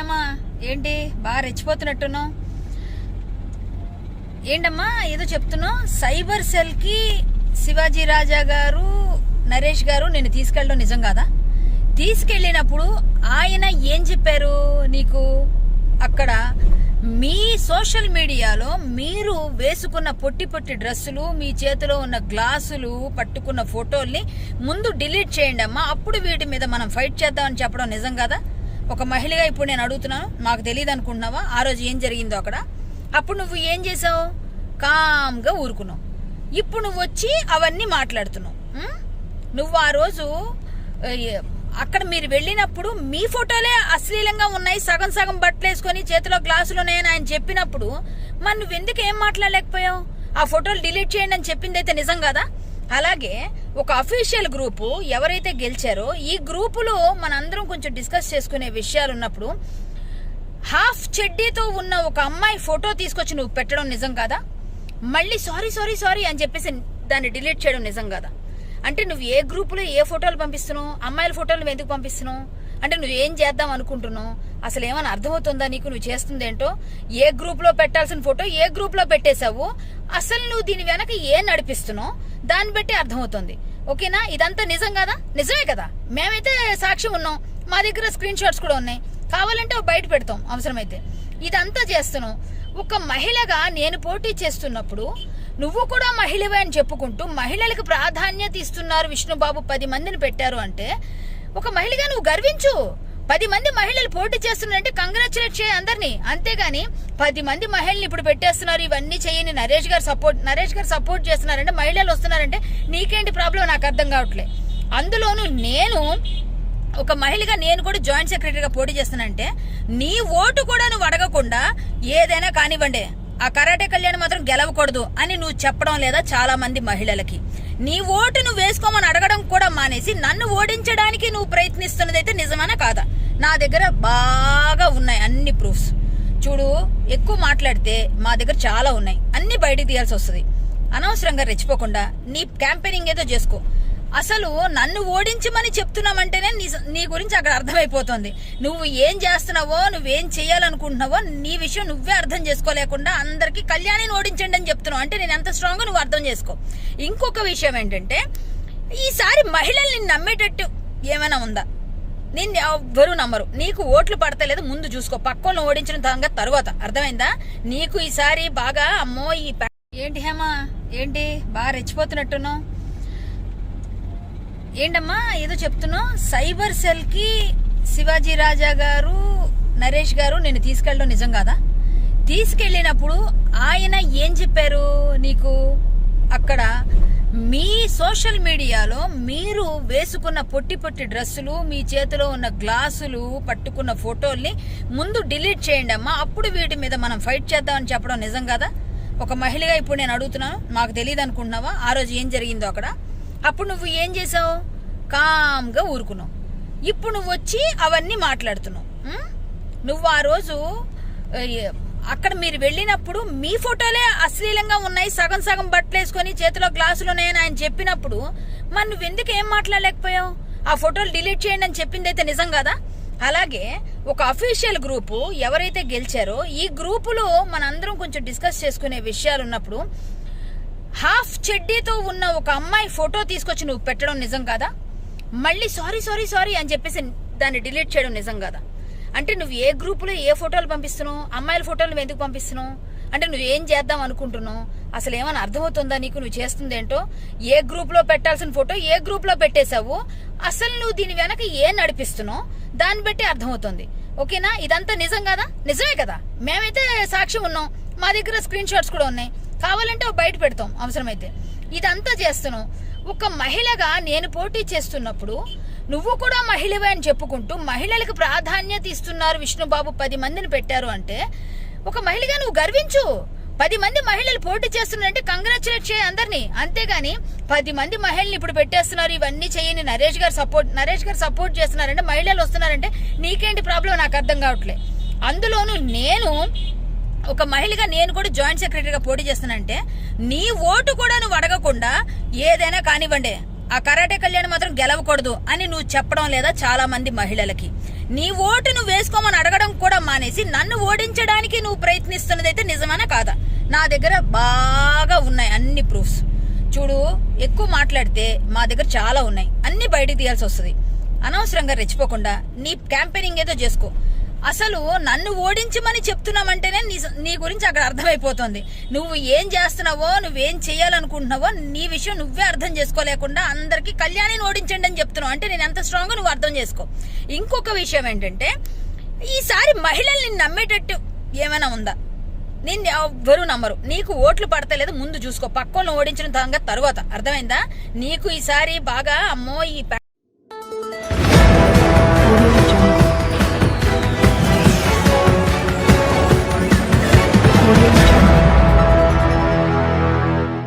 అమ్మా ఏంటి? బాగా రెచ్చిపోతున్నట్టున్నావు. ఏంటమ్మా? ఏదో చెప్తున్నావు? సైబర్ సెల్కి శివాజీ రాజా గారు నరేష్ గారు నేను తీసుకెళ్ళడం నిజం కాదా? తీసుకెళ్ళినప్పుడు ఆయన ఏం చెప్పారు నీకు? అక్కడ మీ సోషల్ మీడియాలో మీరు వేసుకున్న పొట్టి పొట్టి డ్రెస్సులు మీ చేతిలో ఉన్న గ్లాసులు పట్టుకున్న ఫోటోల్ని ముందు డిలీట్ చేయండి అమ్మా అప్పుడు వీటి మీద మనం ఫైట్ చేద్దామని చెప్పడం నిజం కదా? ఒక మహిళగా ఇప్పుడు నేను అడుగుతున్నాను మాకు తెలియదు అనుకుంటున్నావా? ఆ రోజు ఏం జరిగిందో అక్కడ? అప్పుడు నువ్వు ఏం చేసావు? కామ్గా ఊరుకున్నావు. ఇప్పుడు నువ్వు వచ్చి అవన్నీ మాట్లాడుతున్నావు నువ్వు ఆ రోజు అక్కడ మీరు వెళ్ళినప్పుడు మీ ఫోటోలే అశ్లీలంగా ఉన్నాయి సగం సగం బట్టలు వేసుకొని చేతిలో గ్లాసులు ఉన్నాయని ఆయన చెప్పినప్పుడు మరి నువ్వు ఎందుకు ఏం మాట్లాడలేకపోయావు? ఆ ఫోటోలు డిలీట్ చేయండి అని చెప్పింది అయితే నిజం కదా? అలాగే ఒక అఫీషియల్ గ్రూపు ఎవరైతే గెలిచారో ఈ గ్రూపులో మనందరం కొంచెం డిస్కస్ చేసుకునే విషయాలు ఉన్నప్పుడు హాఫ్ చెడ్డీతో ఉన్న ఒక అమ్మాయి ఫోటో తీసుకొచ్చి నువ్వు పెట్టడం నిజం కాదా? మళ్ళీ సారీ సారీ సారీ అని చెప్పేసి దాన్ని డిలీట్ చేయడం నిజం కాదా? అంటే నువ్వు ఏ గ్రూపులో ఏ ఫోటోలు పంపిస్తున్నావు? అమ్మాయిల ఫోటోలు నువ్వు ఎందుకు పంపిస్తున్నావు? అంటే నువ్వు ఏం చేద్దాం అనుకుంటున్నావు? అసలు ఏమైనా అర్థమవుతుందా నీకు? నువ్వు చేస్తుందేంటో ఏ గ్రూప్లో పెట్టాల్సిన ఫోటో ఏ గ్రూప్లో పెట్టేశావు? అసలు నువ్వు దీని వెనక ఏం నడిపిస్తున్నావు? దాన్ని బట్టి అర్థమవుతుంది. ఓకేనా? ఇదంతా నిజం కదా? నిజమే కదా? మేమైతే సాక్షి ఉన్నాం. మా దగ్గర స్క్రీన్ షాట్స్ కూడా ఉన్నాయి. కావాలంటే అవి బయట పెడతాం. అవసరమైతే. ఇదంతా చేస్తున్నావు ఒక మహిళగా నేను పోటీ చేస్తున్నప్పుడు నువ్వు కూడా మహిళవే అని చెప్పుకుంటూ మహిళలకు ప్రాధాన్యత ఇస్తున్నారు విష్ణుబాబు పది మందిని పెట్టారు అంటే ఒక మహిళగా నువ్వు గర్వించు. పది మంది మహిళలు పోటీ చేస్తున్నారంటే కంగ్రాచులేట్ చేయ అందరినీ. అంతేగాని పది మంది మహిళలు ఇప్పుడు పెట్టేస్తున్నారు ఇవన్నీ చేయని నరేష్ గారు సపోర్ట్ నరేష్ గారు సపోర్ట్ చేస్తున్నారంటే మహిళలు వస్తున్నారంటే నీకేంటి ప్రాబ్లం నాకు అర్థం కావట్లే. అందులోనూ నేను ఒక మహిళగా నేను కూడా జాయింట్ సెక్రటరీగా పోటీ చేస్తానంటే నీ ఓటు కూడా నువ్వు అడగకుండా ఏదైనా కానివ్వండి. ఆ కరాటే కళ్యాణ్ మాత్రం గెలవకూడదు అని నువ్వు చెప్పడం లేదా చాలా మంది మహిళలకి. నీ ఓటు నువ్వు వేసుకోమని అడగడం కూడా మానేసి నన్ను ఓడించడానికి నువ్వు ప్రయత్నిస్తున్నదైతే నిజమేనా కాదా? నా దగ్గర బాగా ఉన్నాయి అన్ని ప్రూఫ్స్. చూడు ఎక్కువ మాట్లాడితే మా దగ్గర చాలా ఉన్నాయి. అన్ని బయటికి తీయాల్సి వస్తుంది. అనవసరంగా రెచ్చిపోకుండా నీ క్యాంపెయినింగ్ ఏదో చేసుకో. అసలు నన్ను ఓడించమని చెప్తున్నామంటేనే నీ నీ గురించి అక్కడ అర్థమైపోతుంది. నువ్వు ఏం చేస్తున్నావో నువ్వేం చేయాలనుకుంటున్నావో నీ విషయం నువ్వే అర్థం చేసుకోలేకుండా అందరికి కళ్యాణిని ఓడించండి అని చెప్తున్నావు. అంటే నేను ఎంత స్ట్రాంగ్ నువ్వు అర్థం చేసుకో. ఇంకొక విషయం ఏంటంటే ఈసారి మహిళల్ని నమ్మేటట్టు ఏమైనా ఉందా? నిన్ను ఎవ్వరూ నమ్మరు. నీకు ఓట్లు పడతలేదు ముందు చూసుకో. పక్కన ఓడించిన తంగా తర్వాత. అర్థమైందా? నీకు ఈసారి బాగా అమ్మో ఈ ఏంటి హేమా? ఏంటి? బాగా రెచ్చిపోతున్నట్టున్నావు. ఏంటమ్మా ఏదో చెప్తున్నావు? సైబర్ సెల్కి శివాజీ రాజా గారు నరేష్ గారు నేను తీసుకెళ్ళడం నిజం కాదా? తీసుకెళ్ళినప్పుడు ఆయన ఏం చెప్పారు నీకు? అక్కడ మీ సోషల్ మీడియాలో మీరు వేసుకున్న పొట్టి పొట్టి డ్రెస్సులు మీ చేతిలో ఉన్న గ్లాసులు పట్టుకున్న ఫోటోల్ని ముందు డిలీట్ చేయండి అమ్మా. అప్పుడు వీటి మీద మనం ఫైట్ చేద్దామని చెప్పడం నిజం కదా? ఒక మహిళగా ఇప్పుడు నేను అడుగుతున్నాను మాకు తెలియదు అనుకుంటున్నావా ఆ రోజు ఏం జరిగిందో అక్కడ? అప్పుడు నువ్వు ఏం చేసావు? కామ్గా ఊరుకున్నావు. ఇప్పుడు నువ్వు వచ్చి అవన్నీ మాట్లాడుతున్నావు. నువ్వు ఆ రోజు అక్కడ మీరు వెళ్ళినప్పుడు మీ ఫోటోలే అశ్లీలంగా ఉన్నాయి సగం సగం బట్టలు వేసుకొని చేతిలో గ్లాసులు ఉన్నాయని ఆయన చెప్పినప్పుడు మరి నువ్వు ఎందుకు ఏం మాట్లాడలేకపోయావు? ఆ ఫోటోలు డిలీట్ చేయండి అని చెప్పింది అయితే నిజం కదా? అలాగే ఒక అఫీషియల్ గ్రూపు ఎవరైతే గెలిచారో ఈ గ్రూపులో మనందరం కొంచెం డిస్కస్ చేసుకునే విషయాలు ఉన్నప్పుడు హాఫ్ చెడ్డీతో ఉన్న ఒక అమ్మాయి ఫోటో తీసుకొచ్చి నువ్వు పెట్టడం నిజం కాదా? మళ్ళీ సారీ సారీ సారీ అని చెప్పేసి దాన్ని డిలీట్ చేయడం నిజం కాదా? అంటే నువ్వు ఏ గ్రూపులో ఏ ఫోటోలు పంపిస్తున్నావు? అమ్మాయిల ఫోటోలు నువ్వు ఎందుకు పంపిస్తున్నావు? అంటే నువ్వు ఏం చేద్దాం అనుకుంటున్నావు? అసలు ఏమైనా అర్థమవుతుందా నీకు? నువ్వు చేస్తుందేంటో ఏ గ్రూప్లో పెట్టాల్సిన ఫోటో? ఏ గ్రూప్లో పెట్టేశావు? అసలు నువ్వు దీని వెనక ఏం నడిపిస్తున్నావు? దాన్ని బట్టి అర్థమవుతుంది. ఓకేనా? ఇదంతా నిజం కదా? నిజమే కదా? మేమైతే సాక్షి ఉన్నాం. మా దగ్గర స్క్రీన్ షాట్స్ కూడా ఉన్నాయి. కావాలంటే బయట పెడతాం అవసరమైతే. ఇదంతా చేస్తున్నాం ఒక మహిళగా నేను పోటీ చేస్తున్నప్పుడు నువ్వు కూడా మహిళవే అని చెప్పుకుంటూ మహిళలకు ప్రాధాన్యత ఇస్తున్నారు విష్ణుబాబు పది మందిని పెట్టారు అంటే ఒక మహిళగా నువ్వు గర్వించు. పది మంది మహిళలు పోటీ చేస్తున్నారంటే కంగ్రాచులేట్ చేయ అందరినీ. అంతేగాని పది మంది మహిళలు ఇప్పుడు పెట్టేస్తున్నారు ఇవన్నీ చేయని నరేష్ గారు సపోర్ట్ నరేష్ గారు సపోర్ట్ చేస్తున్నారంటే మహిళలు వస్తున్నారంటే నీకేంటి ప్రాబ్లం నాకు అర్థం కావట్లే. అందులోనూ నేను ఒక మహిళగా నేను కూడా జాయింట్ సెక్రటరీగా పోటీ చేస్తానంటే నీ ఓటు కూడా నువ్వు అడగకుండా ఏదైనా కానివ్వండి ఆ కరాటే కళ్యాణ్ మాత్రం గెలవకూడదు అని నువ్వు చెప్పడం లేదా చాలా మంది మహిళలకి. నీ ఓటు నువ్వు వేసుకోమని అడగడం కూడా మానేసి నన్ను ఓడించడానికి నువ్వు ప్రయత్నిస్తున్నదైతే నిజమేనా కాదా? నా దగ్గర బాగా ఉన్నాయి అన్ని ప్రూఫ్స్. చూడు ఎక్కువ మాట్లాడితే మా దగ్గర చాలా ఉన్నాయి. అన్ని బయటికి తీయాల్సి వస్తుంది. అనవసరంగా రెచ్చిపోకుండా నీ క్యాంపెయినింగ్ ఏదో చేసుకో. అసలు నన్ను ఓడించమని చెప్తున్నామంటేనే నీ నీ గురించి అక్కడ అర్థమైపోతుంది. నువ్వు ఏం చేస్తున్నావో నువ్వేం చేయాలనుకుంటున్నావో నీ విషయం నువ్వే అర్థం చేసుకోలేకుండా అందరికి కళ్యాణిని ఓడించండి అని చెప్తున్నావు. అంటే నేను ఎంత స్ట్రాంగ్ నువ్వు అర్థం చేసుకో. ఇంకొక విషయం ఏంటంటే ఈసారి మహిళల్ని నమ్మేటట్టు ఏమైనా ఉందా? నిన్ను ఎవ్వరూ నమ్మరు. నీకు ఓట్లు పడతలేదు ముందు చూసుకో. పక్కన ఓడించిన తర్వాత. అర్థమైందా? నీకు ఈసారి బాగా అమ్మో ఈ